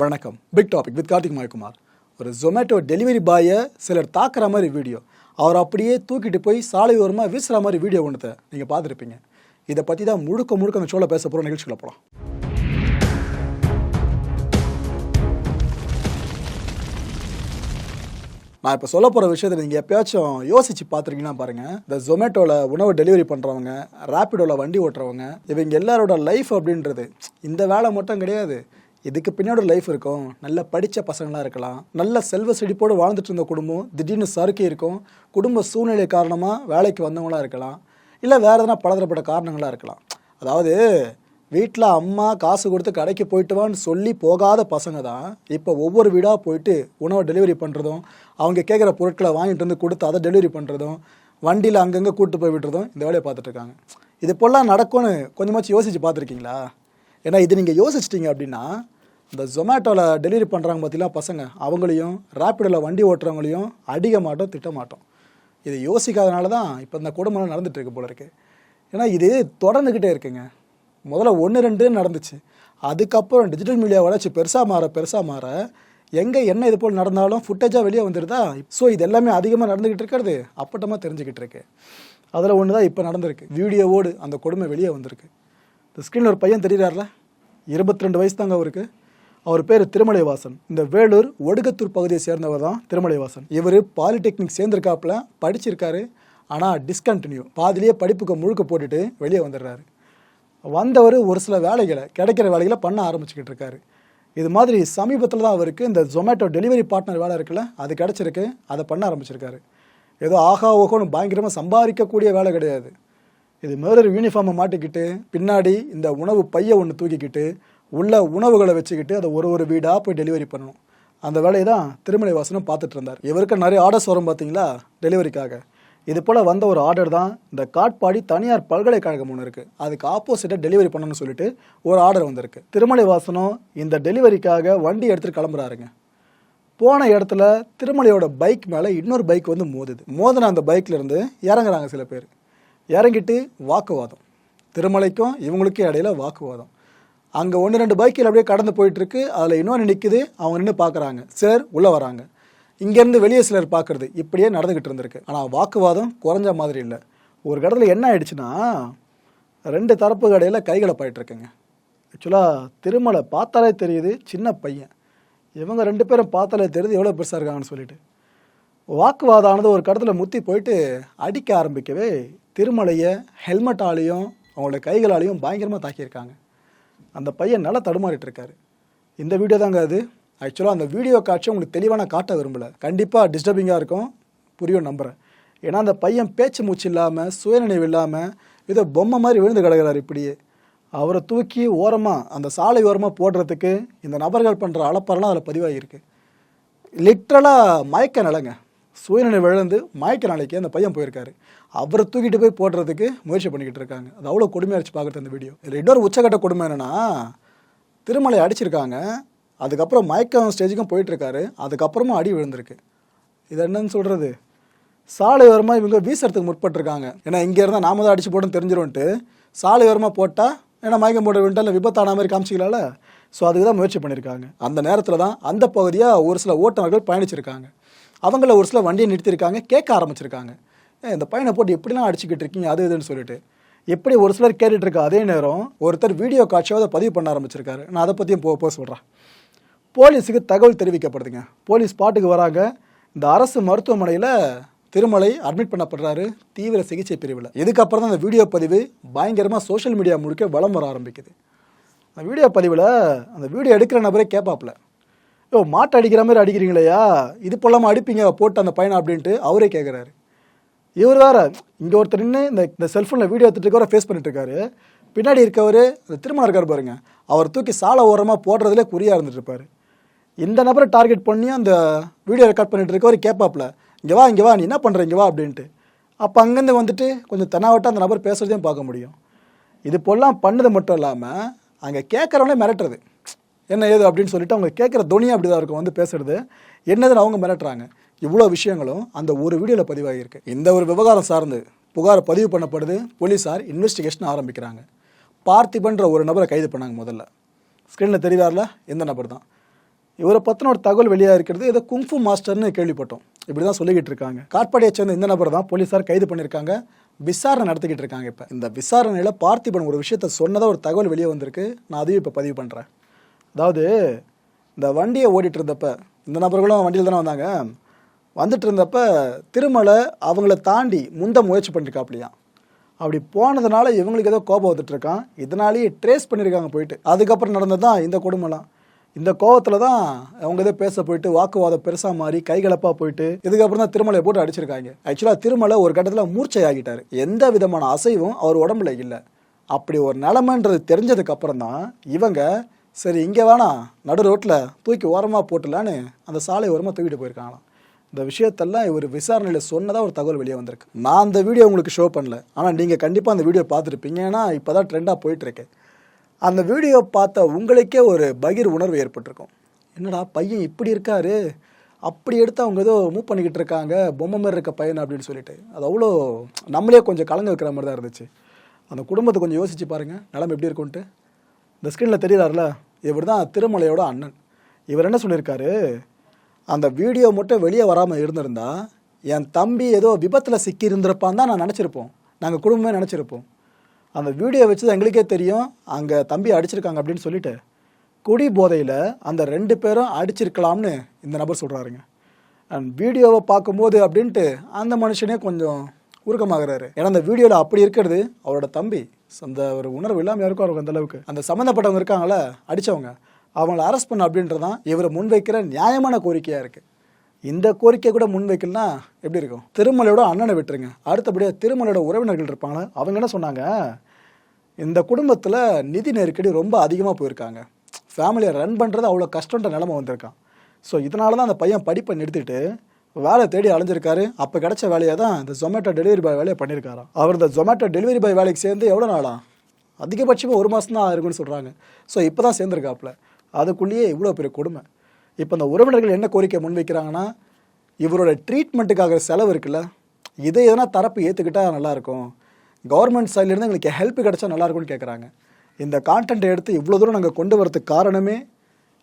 வணக்கம். Big topic with Karthik Mayakumar. ஒரு Zomato delivery பாயை சிலர் தாக்குற மாதிரி வீடியோ அவர் அப்படியே தூக்கிட்டு போய் சாலை ஓரமாக வீசுகிற மாதிரி வீடியோ ஒன்று நீங்கள் பார்த்துருப்பீங்க. இதை பற்றி தான் முழுக்க முழுக்க அந்த ஷோவில் பேச போகிற நிகழ்ச்சிகளை போகலாம் நான் இப்போ சொல்ல போகிற விஷயத்தை நீங்கள் எப்பயாச்சும் யோசிச்சு பார்த்துருக்கீங்கன்னா பாருங்கள் இந்த ஜொமேட்டோவில் உணவு டெலிவரி பண்ணுறவங்க ரேப்பிடோவில் வண்டி ஓட்டுறவங்க இவங்க எல்லாரோட லைஃப் அப்படின்றது இந்த வேலை மட்டும் கிடையாது. இதுக்கு பின்னாடி ஒரு லைஃப் இருக்கும். நல்ல படித்த பசங்களாக இருக்கலாம். நல்ல செல்வ செழிப்போடு வாழ்ந்துட்டு இருந்த குடும்பம் திடீர்னு சறுக்கி இருக்கும். குடும்ப சூழ்நிலை காரணமாக வேலைக்கு வந்தவங்களா இருக்கலாம். இல்லை வேறு எதனா பலதரப்பட்ட காரணங்களாக இருக்கலாம். அதாவது வீட்டில் அம்மா காசு கொடுத்து கடைக்கு போயிட்டு வான்னு சொல்லி போகாத பசங்க தான் இப்போ ஒவ்வொரு வீடாக போயிட்டு உணவை டெலிவரி பண்ணுறதும் அவங்க கேட்குற பொருட்களை வாங்கிட்டு வந்து கொடுத்து அதை டெலிவரி பண்ணுறதும் வண்டியில் அங்கங்கே கூட்டு போய் விட்டுறதும் இந்த வேலையை பார்த்துட்ருக்காங்க இது போலாம் நடக்கும்னு கொஞ்சமாச்சும் யோசித்து பார்த்துருக்கீங்களா? ஏன்னா இது நீங்கள் யோசிச்சிட்டிங்க அப்படின்னா இந்த ஜொமேட்டோவில் டெலிவரி பண்ணுறாங்க பார்த்தீங்களா பசங்க அவங்களையும் ரேப்பிடோவில் வண்டி ஓட்டுறவங்களையும் அடிக்க மாட்டோம் திட்ட மாட்டோம் இது யோசிக்காதனால தான் இப்போ இந்த குடும்பம் நடந்துகிட்டு இருக்கு போல இருக்குது ஏன்னா இது தொடர்ந்துக்கிட்டே இருக்குங்க. முதல்ல ஒன்று ரெண்டு நடந்துச்சு. அதுக்கப்புறம் டிஜிட்டல் மீடியா வளர்ச்சி பெருசாக மாற பெருசாக மாற எங்கே என்ன இது போல் நடந்தாலும் ஃபுட்டேஜாக வெளியே வந்துடுதா ஸோ இது எல்லாமே அதிகமாக நடந்துக்கிட்டு இருக்கிறது அப்பட்டமாக தெரிஞ்சுக்கிட்டு இருக்கு. அதில் ஒன்று தான் இப்போ நடந்திருக்கு. வீடியோவோடு அந்த கொடுமை வெளியே வந்திருக்கு. இந்த ஸ்க்ரீனில் ஒரு பையன் தெரிகிறார்ல இருபத்தி ரெண்டு வயசு தாங்க அவருக்கு. அவர் பேர் திருமலைவாசன். இந்த வேலூர் ஒடுகத்தூர் பகுதியை சேர்ந்தவர் தான் திருமலைவாசன். இவர் பாலிடெக்னிக் சேர்ந்திருக்காப்புல படிச்சிருக்காரு. ஆனால் டிஸ்கண்டினியூ பாதிலேயே படிப்புக்கு முழுக்க போட்டுட்டு வெளியே வந்துடுறாரு. வந்தவர் ஒரு சில வேலைகளை கிடைக்கிற வேலைகளை பண்ண ஆரம்பிச்சுக்கிட்டு இருக்காரு. இது மாதிரி சமீபத்தில் தான் அவருக்கு இந்த ஜொமேட்டோ டெலிவரி பார்ட்னர் வேலை இருக்குல்ல அது கிடச்சிருக்கு. அதை பண்ண ஆரம்பிச்சிருக்காரு. ஏதோ ஆகா ஓகோன்னு பயங்கரமாக சம்பாதிக்கக்கூடிய வேலை கிடையாது. இது மேலர் யூனிஃபார்மை மாட்டிக்கிட்டு பின்னாடி இந்த உணவு பையை ஒன்று தூக்கிக்கிட்டு உள்ள உணவுகளை வச்சுக்கிட்டு அதை ஒரு ஒரு வீடாக போய் டெலிவரி பண்ணணும். அந்த வேலையை தான் திருமலை வாசனும் பார்த்துட்டு இருந்தார். இவருக்கு நிறைய ஆர்டர்ஸ் வரும் பார்த்தீங்களா? டெலிவரிக்காக இது போல் வந்த ஒரு ஆர்டர் தான் இந்த காட்பாடி தனியார் பல்கலைக்கழகம் ஒன்று இருக்குது அதுக்கு ஆப்போசிட்டாக டெலிவரி பண்ணணும்னு சொல்லிட்டு ஒரு ஆர்டர் வந்திருக்கு. திருமலை வாசனும் இந்த டெலிவரிக்காக வண்டி எடுத்துட்டு கிளம்புறாருங்க. போன இடத்துல திருமலையோட பைக் மேலே இன்னொரு பைக் வந்து மோதுது. மோதின அந்த பைக்லேருந்து இறங்குறாங்க சில பேர். இறங்கிட்டு வாக்குவாதம். திருமலைக்கும் இவங்களுக்கும் இடையில வாக்குவாதம். அங்கே ஒன்று ரெண்டு பைக்கில் அப்படியே கடந்து போயிட்டுருக்கு. அதில் இன்னொன்று நிற்குது அவங்க நின்று பார்க்குறாங்க சிலர் உள்ளே வராங்க. இங்கேருந்து வெளியே சிலர் பார்க்குறது இப்படியே நடந்துக்கிட்டு இருந்திருக்கு. ஆனால் வாக்குவாதம் குறைஞ்ச மாதிரி இல்லை. ஒரு கடத்தில் என்ன ஆயிடுச்சுன்னா ரெண்டு தரப்பு கடையில் கைகளை பாயிட்டுருக்குங்க. ஆக்சுவலாக திருமலை பார்த்தாலே தெரியுது சின்ன பையன். இவங்க ரெண்டு பேரும் பார்த்தாலே தெரியுது எவ்வளோ பெருசாக இருக்காங்கன்னு சொல்லிட்டு. வாக்குவாதம் ஆனது ஒரு கடத்தில் முத்தி போயிட்டு அடிக்க ஆரம்பிக்கவே திருமலையை ஹெல்மெட்டாலையும் அவங்களோட கைகளாலையும் பயங்கரமாக தாக்கியிருக்காங்க. அந்த பையன் நல்லா தடுமாறிட்டு இருக்காரு இந்த வீடியோ தாங்க அது. ஆக்சுவலாக அந்த வீடியோ காட்சி உங்களுக்கு தெளிவான காட்ட விரும்பலை. கண்டிப்பாக டிஸ்டர்பிங்காக இருக்கும். புரியும் நம்புகிறேன் ஏன்னா அந்த பையன் பேச்சு மூச்சு இல்லாமல் சுயநினைவு இல்லாமல் ஏதோ பொம்மை மாதிரி விழுந்து கிடக்கிறார் இப்படியே. அவரை தூக்கி ஓரமாக அந்த சாலை ஓரமாக போடுறதுக்கு இந்த நபர்கள் பண்ணுற அளப்பரெல்லாம் அதில் பதிவாகியிருக்கு லிட்ரலாக மயக்க நிலங்க. சுயநினைவு இழந்து மயக்க நாளைக்கு அந்த பையன் போயிருக்காரு. அவரை தூக்கிட்டு போய் போடுறதுக்கு முயற்சி பண்ணிக்கிட்டு இருக்காங்க. அது அவ்வளோ கொடுமையாக வச்சு பார்க்குறது அந்த வீடியோ இதில் இன்னொரு உச்சக்கட்ட கொடுமை என்னென்னா திருமலை அடிச்சிருக்காங்க. அதுக்கப்புறம் மயக்கம் ஸ்டேஜுக்கும் போயிட்டுருக்காரு. அதுக்கப்புறமா அடி விழுந்திருக்கு. இது என்னன்னு சொல்கிறது சாலை ஓரமாக இவங்க வீசுறதுக்கு முற்பட்டிருக்காங்க. ஏன்னா இங்கே இருந்தால் நாம தான் அடிச்சு போட்டோம்னு தெரிஞ்சிருவன்ட்டு சாலை ஓரமாக போட்டால் ஏன்னா மயக்கம் போட விட்டால் விபத்தான மாதிரி காமிச்சிக்கலாம்ல? ஸோ அதுக்கு தான் முயற்சி பண்ணியிருக்காங்க அந்த நேரத்தில் தான் அந்த பகுதியாக ஒரு சில ஓட்டுநர்கள் பயணிச்சிருக்காங்க. அவங்கள ஒரு சில வண்டியை நிறுத்தியிருக்காங்க கேட்க ஆரம்பிச்சிருக்காங்க. இந்த பையனை போட்டு எப்படிலாம் அடிச்சுக்கிட்டு இருக்கீங்க? அது இதுன்னு சொல்லிட்டு. எப்படி ஒரு சிலர் கேட்டுட்டு இருக்க அதே நேரம் ஒருத்தர் வீடியோ காட்சியாக அதை பதிவு பண்ண ஆரம்பிச்சிருக்காரு. நான் அதை பற்றியும் போ போக சொல்கிறேன் போலீஸுக்கு தகவல் தெரிவிக்கப்படுதுங்க. போலீஸ் பாட்டுக்கு வராங்க. இந்த அரசு மருத்துவமனையில் திருமலை அட்மிட் பண்ணப்படுறாரு. தீவிர சிகிச்சை பிரிவில். இதுக்கப்புறம் தான் அந்த வீடியோ பதிவு பயங்கரமாக சோஷியல் மீடியா முழுக்க வலம் வர ஆரம்பிக்குது. அந்த வீடியோ பதிவில் அந்த வீடியோ எடுக்கிற நபரே கேட்பாப்பில் யோ மாட்டை அடிக்கிற மாதிரி அடிக்கிறீங்களையா? இது போலாமல் அடிப்பீங்க போட்டு அந்த பையனை அப்படின்ட்டு அவரே கேட்குறாரு இவர் வேற இங்கே ஒருத்தர் நின்று இந்த இந்த செல்ஃபோனில் வீடியோ எடுத்துட்டு இருக்கவரை ஃபேஸ் பண்ணிட்டு இருக்காரு. பின்னாடி இருக்கவர் அந்த திருமணம் இருக்கார் பாருங்க அவர் தூக்கி சாலை ஓரமாக போடுறதுலே குறியாக இருந்துட்டுருப்பாரு இந்த நபரை டார்கெட் பண்ணி அந்த வீடியோ ரெக்கார்ட் பண்ணிட்டு இருக்கவர் கேட்பாப்ல இங்கே வா இங்கே வா நீ என்ன பண்ணுற இங்கே வா அப்படின்ட்டு. அப்போ அங்கேருந்து வந்துட்டு கொஞ்சம் தெனாவட்டாக அந்த நபர் பேசுகிறதையும் பார்க்க முடியும். இது போலாம் பண்ணது மட்டும் இல்லாமல் அங்கே கேட்குறவங்களே மிரட்டுறது. என்ன ஏது அப்படின்னு சொல்லிட்டு அவங்க கேட்குற துணியும் அப்படி தான் இருக்கும் வந்து பேசுறது. என்னதுன்னு அவங்க மிரட்டுறாங்க. இவ்வளோ விஷயங்களும் அந்த ஒரு வீடியோவில் பதிவாகியிருக்கு. இந்த ஒரு விவகாரம் சார்ந்து புகார் பதிவு பண்ணப்படுது போலீஸார் இன்வெஸ்டிகேஷன் ஆரம்பிக்கிறாங்க. பார்த்திபன்ற ஒரு நபரை கைது பண்ணாங்க முதல்ல. ஸ்க்ரீனில் தெரியுதார்ல? இந்த நபர் தான். இவரை பற்றின ஒரு தகவல் வெளியாக இருக்கிறது ஏதோ குங்ஃபு மாஸ்டர்னு கேள்விப்பட்டோம். இப்படி தான் சொல்லிக்கிட்டு இருக்காங்க. காட்பாடியை சேர்ந்த இந்த நபர் தான் போலீஸார் கைது பண்ணியிருக்காங்க விசாரணை நடத்திக்கிட்டு இருக்காங்க இப்போ. இந்த விசாரணையில் பார்த்திபன் ஒரு விஷயத்த சொன்னதாக ஒரு தகவல் வெளியே வந்திருக்கு. நான் அதையும் இப்போ பதிவு பண்ணுறேன் அதாவது இந்த வண்டியை ஓடிட்டு இருந்தப்ப இந்த நபர்களும் வண்டியில் தானே வந்தாங்க. வந்துட்டு இருந்தப்ப திருமலை அவங்கள தாண்டி முந்த முயற்சி பண்ணிருக்காப்லையா. அப்படி போனதுனால இவங்களுக்கு ஏதோ கோபம் வந்துட்டு இருக்கான் இதனாலேயே ட்ரேஸ் பண்ணியிருக்காங்க போயிட்டு. அதுக்கப்புறம் நடந்தது தான் இந்த கொடுமைலாம். இந்த கோவத்தில் தான் அவங்க ஏதோ பேச போயிட்டு வாக்குவாதம் பெருசாக மாறி கைகலப்பாக போயிட்டு இதுக்கப்புறம் தான் திருமலையை போட்டு அடிச்சிருக்காங்க. ஆக்சுவலாக திருமலை ஒரு கட்டத்தில் மூர்ச்சை ஆகிட்டார் எந்த விதமான அசைவும் அவர் உடம்புல இல்லை. அப்படி ஒரு நிலமன்றது தெரிஞ்சதுக்கப்புறம் தான் இவங்க சரி இங்கே வேணாம் நடு ரோட்டில் தூக்கி ஓரமாக போட்டலான்னு அந்த சாலை ஓரமாக தூக்கிட்டு போயிருக்காங்களாம். இந்த விஷயத்தெல்லாம் இவர் விசாரணையில் சொன்னதாக ஒரு தகவல் வெளியே வந்திருக்கு. நான் அந்த வீடியோ உங்களுக்கு ஷோ பண்ணல. ஆனால் நீங்கள் கண்டிப்பாக அந்த வீடியோ பார்த்துருப்பீங்க. ஏன்னா இப்போ தான் ட்ரெண்டாக போயிட்டுருக்கு. அந்த வீடியோ பார்த்த உங்களுக்கே ஒரு பகிர் உணர்வு ஏற்பட்டிருக்கும். என்னடா பையன் இப்படி இருக்காரு? அப்படி எடுத்து அவங்க ஏதோ மூவ் பண்ணிக்கிட்டு இருக்காங்க. பொம்மை மாதிரி இருக்க பையன் அப்படின்னு சொல்லிட்டு. அது அவ்வளோ நம்மளே கொஞ்சம் கலங்க வைக்கிற மாதிரி தான் இருந்துச்சு. அந்த குடும்பத்தை கொஞ்சம் யோசிச்சு பாருங்கள் நிலம எப்படி இருக்கும்ன்ட்டு. இந்த ஸ்க்ரீனில் தெரியுறாருல இவர் தான் திருமலையோட அண்ணன். இவர் என்ன சொல்லியிருக்காரு? அந்த வீடியோ மட்டும் வெளியே வராமல் இருந்திருந்தா என் தம்பி ஏதோ விபத்தில் சிக்கி இருந்திருப்பான் தான் நான் நினச்சிருப்போம். நாங்கள் குடும்பமே நினச்சிருப்போம். அந்த வீடியோ வச்சு தான் எங்களுக்கே தெரியும். அங்கே தம்பி அடிச்சிருக்காங்க அப்படின்னு சொல்லிட்டு குடி போதையில் அந்த ரெண்டு பேரும் அடிச்சிருக்கலாம்னு இந்த நபர் சொல்கிறாருங்க அண்ட் வீடியோவை பார்க்கும்போது அப்படின்ட்டு அந்த மனுஷனே கொஞ்சம் உருக்கமாகறாரு. ஏன்னா அந்த வீடியோவில் அப்படி இருக்கிறது அவரோட தம்பி. அந்த ஒரு உணர்வு இல்லாமல் இருக்கும் அவருக்கு அந்த அளவுக்கு. அந்த சம்மந்தப்பட்டவங்க இருக்காங்களே அடித்தவங்க அவங்கள அரெஸ்ட் பண்ண அப்படின்றதான் இவர் முன்வைக்கிற நியாயமான கோரிக்கையாக இருக்குது இந்த கோரிக்கை கூட முன்வைக்கலனா எப்படி இருக்கும்? திருமலையோட அண்ணனை விட்டுருங்க. அடுத்தபடியாக திருமலையோட உறவினர்கள் இருப்பாங்களே அவங்க என்ன சொன்னாங்க? இந்த குடும்பத்தில் நிதி நெருக்கடி ரொம்ப அதிகமாக போயிருக்காங்க. ஃபேமிலியை ரன் பண்ணுறது அவ்வளோ கஷ்டன்ற நிலமை வந்திருக்கான். ஸோ இதனால தான் அந்த பையன் படிப்பை நிறுத்திட்டு வேலை தேடி அலைஞ்சிருக்காரு. அப்போ கிடைச்ச வேலையை தான் இந்த ஜொமேட்டோ டெலிவரி பாய் வேலையை பண்ணியிருக்காராம் அவர் இந்த ஜொமேட்டோ டெலிவரி பாய் வேலைக்கு சேர்ந்து எவ்வளோ நாளா? அதிகபட்சமாக ஒரு மாதம் தான் இருக்குன்னு சொல்கிறாங்க ஸோ இப்போ தான் சேர்ந்துருக்காப்புல. அதுக்குள்ளேயே இவ்வளோ பெரிய கொடுமை. இப்போ இந்த உறவினர்கள் என்ன கோரிக்கை முன்வைக்கிறாங்கன்னா இவரோட ட்ரீட்மெண்ட்டுக்காக செலவு இருக்குல்ல இதை எதனா தரப்பு ஏற்றுக்கிட்டா நல்லாயிருக்கும். கவர்மெண்ட் சைட்லேருந்து எங்களுக்கு ஹெல்ப் கிடைச்சா நல்லா இருக்கும்னு கேட்குறாங்க இந்த கான்டென்ட்டை எடுத்து இவ்வளோ தூரம் நாங்கள் கொண்டு வரதுக்கு காரணமே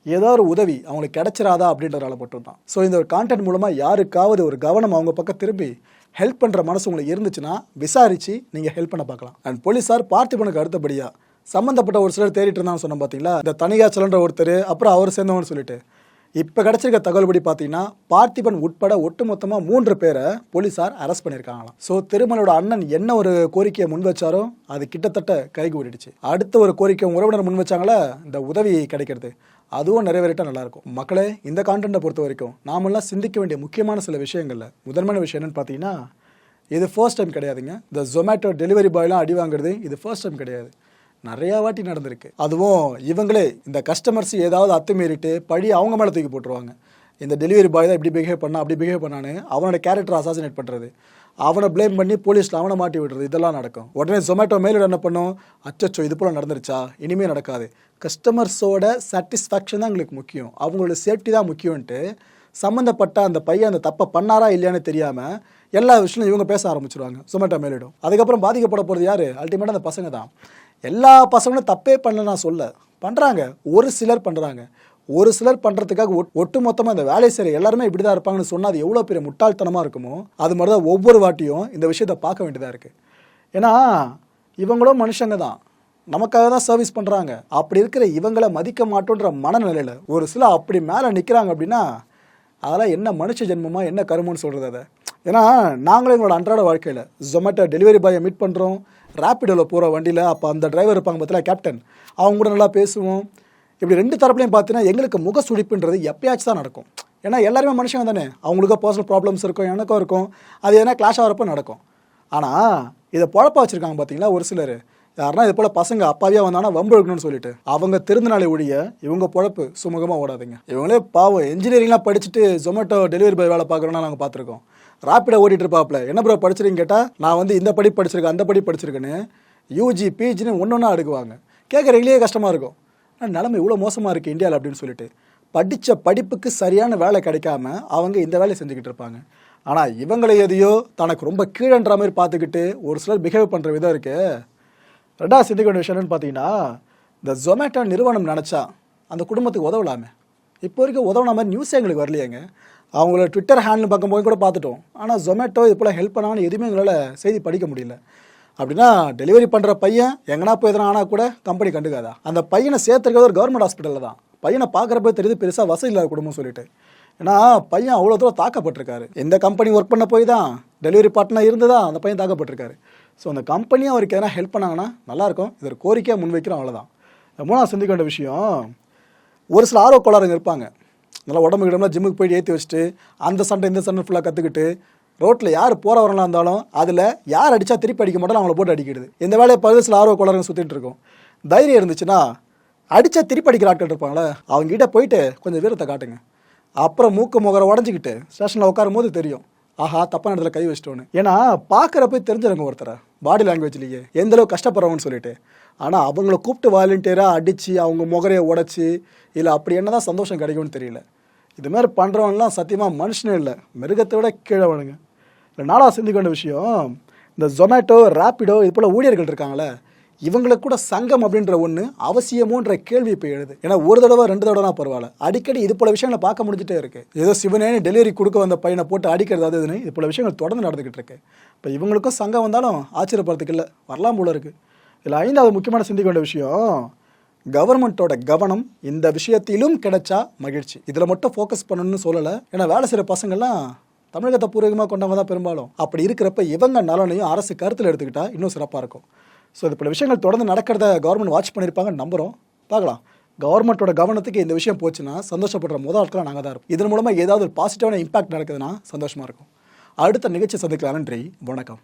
ஏதோ ஒரு உதவி அவங்களுக்கு கிடைச்சிராதா அப்படின்றதால மட்டும்தான் ஸோ இந்த ஒரு கான்டென்ட் மூலமாக யாருக்காவது ஒரு கவனம் அவங்க பக்கம் திரும்பி ஹெல்ப் பண்ணுற மனசு உங்களுக்கு இருந்துச்சுன்னா விசாரித்து நீங்கள் ஹெல்ப் பண்ண பார்க்கலாம். அண்ட் போலீஸார் பார்த்திபனுக்கு அடுத்தபடியாக சம்மந்தப்பட்ட ஒரு சிலர் தேடிட்டு இருந்தான்னு சொன்னோம் பார்த்தீங்களா இந்த தனியாச்சலன்ற ஒருத்தர் அப்புறம் அவர் சேர்ந்தவன்னு சொல்லிட்டு. இப்போ கிடைச்சிருக்க தகவல்படி பார்த்தீங்கன்னா பார்த்திபன் உட்பட ஒட்டுமொத்தமாக மூன்று பேரை போலீஸார் அரெஸ்ட் பண்ணியிருக்காங்களாம். ஸோ திருமலோட அண்ணன் என்ன ஒரு கோரிக்கையை முன் வச்சாரோ அது கிட்டத்தட்ட கைகூடிடுச்சு. அடுத்த ஒரு கோரிக்கை உறவினர் முன் வச்சாங்களா இந்த உதவி கிடைக்கிறது. அதுவும் நிறைவேறிட்டால் நல்லாயிருக்கும். மக்களே இந்த கான்டென்ட்டை பொறுத்த வரைக்கும் நாமெல்லாம் சிந்திக்க வேண்டிய முக்கியமான சில விஷயங்களில் முதன்மையான விஷயம் என்னன்னு பார்த்தீங்கன்னா இது ஃபர்ஸ்ட் டைம் கிடையாதுங்க. இந்த ஜொமேட்டோ டெலிவரி பாய்லாம் அடி வாங்குறது இது ஃபர்ஸ்ட் டைம் கிடையாது. நிறையா வாட்டி நடந்திருக்கு. அதுவும் இவங்களே இந்த கஸ்டமர்ஸ் ஏதாவது அத்துமீறிட்டு பழி அவங்க மேலே தூக்கி போட்டுருவாங்க. இந்த டெலிவரி பாய் தான் இப்படி பிஹேவ் பண்ணா அப்படி பிஹேவ் பண்ணான்னு அவனோட கேரக்டர் அசாசினேட் பண்ணுறது அவனை ப்ளேம் பண்ணி போலீஸில் அவனை மாட்டி விடுறது இதெல்லாம் நடக்கும். உடனே ஜொமேட்டோ மேலிட என்ன பண்ணும்? அச்சச்சோ இது போல் நடந்துருச்சா? இனிமேல் நடக்காது. கஸ்டமர்ஸோட சாட்டிஸ்ஃபேக்ஷன் தான் எங்களுக்கு முக்கியம். அவங்களோட சேஃப்டி தான் முக்கியம்ன்ட்டு சம்மந்தப்பட்ட அந்த பையன் அந்த தப்பை பண்ணாரா இல்லையான்னு தெரியாமல் எல்லா விஷயமும் இவங்க பேச ஆரம்பிச்சிருவாங்க. ஜொமேட்டோ மேலிடும் அதுக்கப்புறம் பாதிக்கப்பட போகிறது யார்? அல்டிமேட்டாக அந்த பசங்க தான். எல்லா பசங்களும் தப்பே பண்ணல நான் சொல்ல. பண்ணுறாங்க ஒரு சிலர் பண்ணுறாங்க ஒரு சிலர் பண்ணுறதுக்காக ஒட்டு மொத்தமாக இந்த வேலை செய்கிற எல்லாருமே இப்படி தான் இருப்பாங்கன்னு சொன்னால் அது எவ்வளோ பெரிய முட்டாள்தனமாக இருக்குமோ அது மாதிரி தான் ஒவ்வொரு வாட்டியும் இந்த விஷயத்தை பார்க்க வேண்டியதாக இருக்குது ஏன்னா இவங்களும் மனுஷங்க தான். நமக்காக தான் சர்வீஸ் பண்ணுறாங்க அப்படி இருக்கிற இவங்களை மதிக்க மாட்டோன்ற மனநிலையில் ஒரு சில அப்படி மேலே நிற்கிறாங்க அப்படின்னா அதெல்லாம் என்ன மனுஷ ஜென்மமாக என்ன கருமன்னு சொல்கிறது அதை. ஏன்னா நாங்களும் எங்களோட அன்றாட வாழ்க்கையில் ஜொமேட்டோ டெலிவரி பாயை மீட் பண்ணுறோம் ரேப்பிடோவில் போகிற வண்டியில் அப்போ அந்த டிரைவர் இருப்பாங்க பார்த்தீங்களா கேப்டன் அவங்க கூட நல்லா பேசுவோம். இப்படி ரெண்டு தரப்புலையும் பார்த்தீங்கன்னா எங்களுக்கு முக சுழிப்புன்றது எப்பயாச்சும் தான் நடக்கும். ஏன்னா எல்லாருமே மனுஷங்க தானே. அவங்களுக்கும் பர்சனல் ப்ராப்ளம்ஸ் இருக்கும் எனக்கும் இருக்கும். அது எதனா கிளாஷ் ஆகிறப்ப நடக்கும். ஆனால் இதை பொழப்ப வச்சுருக்காங்க பார்த்தீங்களா ஒரு சிலர். யாருன்னா இது போல் பசங்க அப்பாவியாக வந்தாங்கன்னா வம்பு எடுக்கணும்னு சொல்லிட்டு. அவங்க திருந்தினாலே ஒழிய இவங்க பொழப்பு சுமூகமாக ஓடாதுங்க. இவங்களே பாவம் இன்ஜினியரிங்லாம் படிச்சுட்டு ஜொமேட்டோ டெலிவரி பாய் வேலை பார்க்குறோன்னா நாங்கள் பார்த்துருக்கோம் ராப்பிடாக ஓடிட்டு இருப்பாப்ல என்ன ப்ரோ படிச்சிருக்கீங்க கேட்டால் நான் வந்து இந்த படி படிச்சிருக்கேன் அந்த படி படிச்சிருக்கேன்னு யூஜி பிஜின்னு ஒன்று ஒன்றா அடுக்குவாங்க. கேட்குறீங்களே கஷ்டமாக இருக்கும். ஆனால் நிலமை இவ்வளோ மோசமாக இருக்குது இந்தியாவில் அப்படின்னு சொல்லிட்டு. படித்த படிப்புக்கு சரியான வேலை கிடைக்காம அவங்க இந்த வேலையை செஞ்சுக்கிட்டு இருப்பாங்க. ஆனால் இவங்களை எதையோ தனக்கு ரொம்ப கீழன்ற மாதிரி பார்த்துக்கிட்டு ஒரு சிலர் பிஹேவ் பண்ணுற விதம் இருக்குது ரெண்டாவது சிந்திக்க வேண்டிய விஷயம் என்னன்னு பார்த்தீங்கன்னா இந்த ஜொமேட்டோ நிறுவனம் நினச்சா அந்த குடும்பத்துக்கு உதவலாமே. இப்போ வரைக்கும் உதவுன மாதிரி நியூஸே எங்களுக்கு வரலையேங்க. அவங்கள ட்விட்டர் ஹேண்டில் பார்க்கும்போது கூட பார்த்துட்டோம். ஆனால் ஜொமேட்டோ இது போல் ஹெல்ப் பண்ணாங்கன்னு எதுவுமே எங்களால் செய்தி படிக்க முடியல. அப்படின்னா டெலிவரி பண்ணுற பையன் எங்கன்னா போய் எதனா ஆனால் கூட கம்பெனி கண்டுக்காதா? அந்த பையனை சேர்த்துருக்கிறது ஒரு கவர்மெண்ட் ஹாஸ்பிட்டலில் தான். பையனை பார்க்குறப்ப தெரியுது பெருசாக வசதி இல்லாத குடும்பம் சொல்லிட்டு. ஏன்னா பையன் அவ்வளோ தூரம் தாக்கப்பட்டிருக்காரு. எந்த கம்பெனி ஒர்க் பண்ண போய் தான் டெலிவரி பார்ட்னர் இருந்து தான் அந்த பையன் தாக்கப்பட்டிருக்காரு. ஸோ அந்த கம்பெனியும் அவருக்கு எதனா ஹெல்ப் பண்ணாங்கன்னா நல்லாயிருக்கும் இது ஒரு கோரிக்கையாக முன்வைக்கிறோம் அவ்வளோதான் மூணாவது சிந்திக்க வேண்டிய விஷயம் ஒரு சில ஆர்வ கோளாறுங்க இருப்பாங்க. நல்லா உடம்பு கிடம்னா ஜிம்முக்கு போயிட்டு ஏற்றி வச்சுட்டு அந்த சண்டை இந்த சண்டை ஃபுல்லாக கற்றுக்கிட்டு ரோட்டில் யார் போகிறவரெல்லாம் இருந்தாலும் அதில் யார் அடித்தா திருப்பி அடிக்க மாட்டாலும் அவங்கள போட்டு அடிக்கிடுது இந்த வேலையை பகுதி சில ஆர்வ கோளாறுங்க சுற்றிட்டு இருக்கும். தைரியம் இருந்துச்சுன்னா அடித்தா திருப்பி அடிக்கிற ஆட்கள் இருப்பாங்களே அவங்ககிட்ட போயிட்டு கொஞ்சம் வீரத்தை காட்டுங்க. அப்புறம் மூக்கு முகரை உடஞ்சிக்கிட்டு ஸ்டேஷனில் உட்காரும் போது தெரியும். ஆஹா தப்பான இடத்துல கை வச்சிட்டோன்னு. ஏன்னா பார்க்குறப்ப தெரிஞ்சிருங்க ஒருத்தரை. பாடி லாங்குவேஜ்லேயே எந்தளவுக்கு கஷ்டப்படுறவங்கன்னு சொல்லிட்டு. ஆனால் அவங்கள கூப்பிட்டு வாலண்டியராக அடித்து அவங்க முகரையை உடச்சி இல்லை அப்படி என்ன தான் சந்தோஷம் கிடைக்கும்னு தெரியல. இது மாதிரி பண்ணுறவன்லாம் சத்தியமாக மனுஷனே இல்லை. மிருகத்தை விட கீழே வணுங்க இல்லை நாளாக சிந்திக்க வேண்டிய விஷயம் இந்த ஜொமேட்டோ ரேப்பிடோ இது போல் ஊழியர்கள் இருக்காங்களே இவங்களுக்கு கூட சங்கம் அப்படின்ற ஒன்று அவசியமோன்ற கேள்வி இப்போ எழுது. ஏன்னா ஒரு தடவை ரெண்டு தடவைனா பரவாயில்ல. அடிக்கடி இது போல விஷயங்களை பார்க்க முடிஞ்சிட்டே இருக்கு. ஏதோ சிவனே டெலிவரி கொடுக்க வந்த பையனை போட்டு அடிக்கிறது அது இதுன்னு இது போல விஷயங்கள் தொடர்ந்து நடந்துகிட்டு இருக்கு. இப்போ இவங்களுக்கும் சங்கம் வந்தாலும் ஆச்சரியப்படுறதுக்கு இல்லை. வரலாம் போல இருக்கு. இதில் ஐந்தாவது முக்கியமான சிந்திக்க வேண்டிய விஷயம் கவர்மெண்ட்டோட கவனம் இந்த விஷயத்திலும் கிடைச்சா மகிழ்ச்சி. இதில் மட்டும் ஃபோக்கஸ் பண்ணணும்னு சொல்லலை. ஏன்னா வேலை செய்கிற பசங்கள்லாம் தமிழகத்தை பூர்வீகமாக கொண்டவங்க தான் பெரும்பாலும். அப்படி இருக்கிறப்ப இவங்க நலனையும் அரசு கருத்தில் எடுத்துக்கிட்டா இன்னும் சிறப்பாக இருக்கும். ஸோ இது போல விஷயங்கள் தொடர்ந்து நடக்கிறத கவர்மெண்ட் வாட்ச் பண்ணியிருப்பாங்க நம்புகிறோம் பார்க்கலாம். கவர்மெண்ட்டோட கவனத்துக்கு இந்த விஷயம் போச்சுன்னா சந்தோஷப்படுற முதல் ஆட்களாக நாங்கள் தான் இருக்கும் இதன் மூலமாக ஏதாவது ஒரு பாசிட்டிவான இம்பாக்ட் நடக்குதுன்னா சந்தோஷமாக இருக்கும். அடுத்த நிகழ்ச்சி சந்திக்கலாம். நன்றி. வணக்கம்.